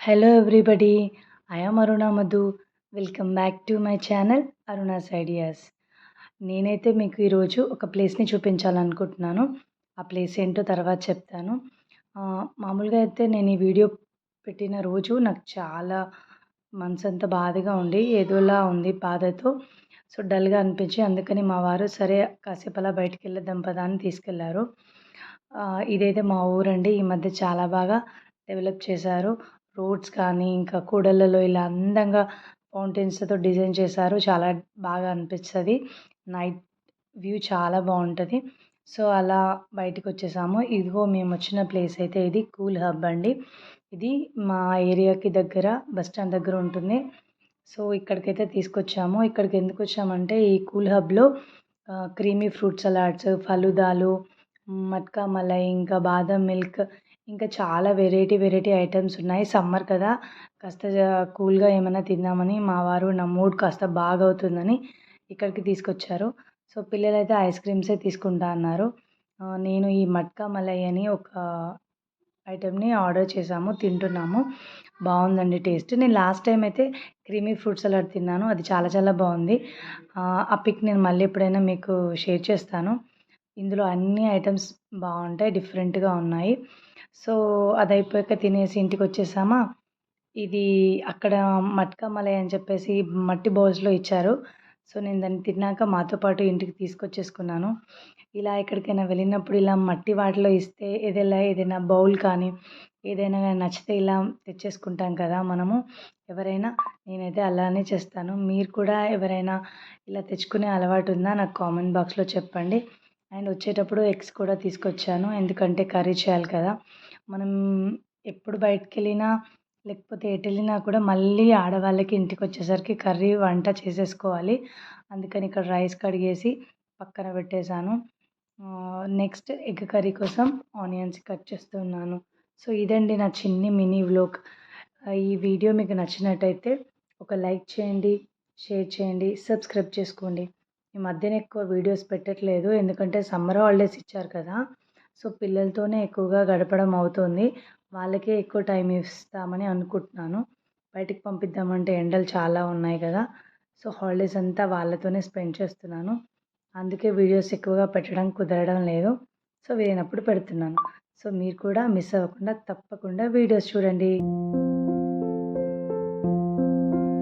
Hello everybody I'm Aruna Madhu welcome back to my channel Aruna's ideas నేనైతే మీకు ఈరోజు ఒక ప్లేస్ని చూపించాలనుకుంటున్నాను. ఆ ప్లేస్ ఏంటో తర్వాత చెప్తాను. మామూలుగా అయితే నేను ఈ వీడియో పెట్టిన రోజు నాకు చాలా మనసు అంతా బాధగా ఉండి ఏదోలా ఉంది బాధతో. సో డల్గా అనిపించి అందుకని మా వారు సరే కాసేపు అలా బయటికి వెళ్ళేద్దాం పదా అని తీసుకెళ్ళారు. ఇదైతే మా ఊరండి. ఈ మధ్య చాలా బాగా డెవలప్ చేశారు. రోడ్స్ కానీ ఇంకా కూడళ్ళలో ఇలా అందంగా ఫౌంటైన్స్తో డిజైన్ చేశారు. చాలా బాగా అనిపిస్తుంది. నైట్ వ్యూ చాలా బాగుంటుంది. సో అలా బయటకు వచ్చేసాము ఇదిగో మేము వచ్చిన ప్లేస్ అయితే ఇది కూల్ హబ్ అండి. ఇది మా ఏరియాకి దగ్గర బస్ స్టాండ్ దగ్గర ఉంటుంది. సో ఇక్కడికైతే తీసుకొచ్చాము. ఇక్కడికి ఎందుకు వచ్చామంటే ఈ కూల్ హబ్లో క్రీమీ ఫ్రూట్ సలాడ్స్ ఫలుదాలు మట్కా మలై ఇంకా బాదం మిల్క్ ఇంకా చాలా వెరైటీ వెరైటీ ఐటమ్స్ ఉన్నాయి. సమ్మర్ కదా కాస్త కూల్గా ఏమైనా తిందామని మా వారు నా మూడ్ కాస్త బాగా అవుతుందని ఇక్కడికి తీసుకొచ్చారు. సో పిల్లలైతే ఐస్ క్రీమ్సే తీసుకుంటా అన్నారు. నేను ఈ మట్కా మలై అని ఒక ఐటెంని ఆర్డర్ చేసాము తింటున్నాము. బాగుందండి టేస్ట్. నేను లాస్ట్ టైం అయితే క్రీమీ ఫ్రూట్ సలాడ్ తిన్నాను అది చాలా చాలా బాగుంది. ఆ పిక్ నేను మళ్ళీ ఎప్పుడైనా మీకు షేర్ చేస్తాను. ఇందులో అన్ని ఐటమ్స్ బాగుంటాయి డిఫరెంట్గా ఉన్నాయి. సో అది అయిపోయాక తినేసి ఇంటికి వచ్చేసామా ఇది అక్కడ మట్కా మలై అని చెప్పేసి మట్టి బౌల్స్లో ఇచ్చారు. సో నేను దాన్ని తిన్నాక మాతో పాటు ఇంటికి తీసుకొచ్చేసుకున్నాను. ఇలా ఎక్కడికైనా వెళ్ళినప్పుడు ఇలా మట్టి వాటిలో ఇస్తే ఏదైనా ఏదైనా బౌల్ కానీ ఏదైనా కానీ నచ్చితే ఇలా తెచ్చేసుకుంటాం కదా మనము. ఎవరైనా నేనైతే అలానే చేస్తాను. మీరు కూడా ఎవరైనా ఇలా తెచ్చుకునే అలవాటు ఉందా? నాకు కామెంట్ బాక్స్లో చెప్పండి. అండ్ వచ్చేటప్పుడు ఎగ్స్ కూడా తీసుకొచ్చాను. ఎందుకంటే కర్రీ చేయాలి కదా. మనం ఎప్పుడు బయటికి వెళ్ళినా లేకపోతే ఎటు వెళ్ళినా కూడా మళ్ళీ ఆడవాళ్ళకి ఇంటికి వచ్చేసరికి కర్రీ వంట చేసేసుకోవాలి. అందుకని ఇక్కడ రైస్ కడిగేసి పక్కన పెట్టేశాను. నెక్స్ట్ ఎగ్ కర్రీ కోసం ఆనియన్స్ కట్ చేస్తున్నాను సో ఇదండి నా చిన్ని మినీ వ్లోగ్. ఈ వీడియో మీకు నచ్చినట్టయితే ఒక లైక్ చేయండి షేర్ చేయండి సబ్స్క్రైబ్ చేసుకోండి. ఈ మధ్యన ఎక్కువ వీడియోస్ పెట్టట్లేదు. ఎందుకంటే సమ్మర్ హాలిడేస్ ఇచ్చారు కదా. సో పిల్లలతోనే ఎక్కువగా గడపడం అవుతుంది. వాళ్ళకే ఎక్కువ టైం ఇస్తామని అనుకుంటున్నాను. బయటికి పంపిద్దామంటే ఎండలు చాలా ఉన్నాయి కదా. సో హాలిడేస్ అంతా వాళ్ళతోనే స్పెండ్ చేస్తున్నాను. అందుకే వీడియోస్ ఎక్కువగా పెట్టడం కుదరడం లేదు. సో వీలైనప్పుడు పెడుతున్నాను. సో మీరు కూడా మిస్ అవ్వకుండా తప్పకుండా వీడియోస్ చూడండి.